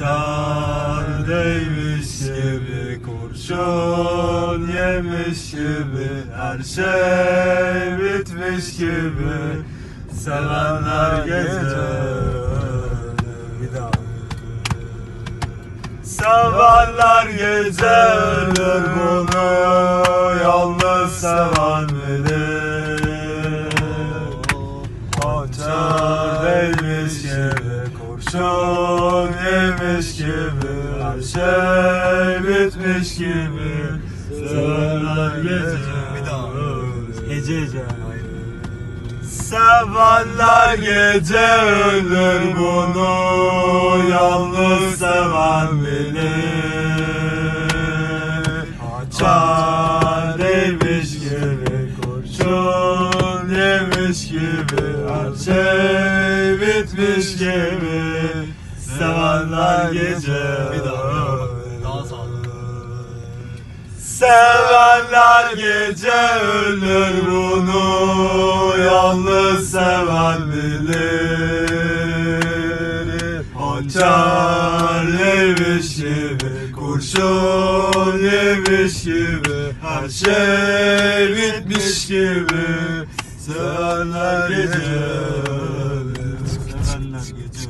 Hançer değmiş gibi kurşun yemiş gibi her şey bitmiş gibi. Sevenler gece Sevenler gece ölür bunu Hançer değmiş gibi kurşun yemiş gibi her şey bitmiş gibi sevenler gece Bir daha. Hece hece Sevenler gece ölür bunu yalnız seven bilir Hançer yemiş gibi her şey bitmiş gibi sevenler gece Bir daha. Daha sağlam. Sevenler gece ölür bunu yalnız seven bilir Hançer yemiş gibi kurşun yemiş gibi her şey bitmiş gibi Sevenler gece ölür Sevenler gece.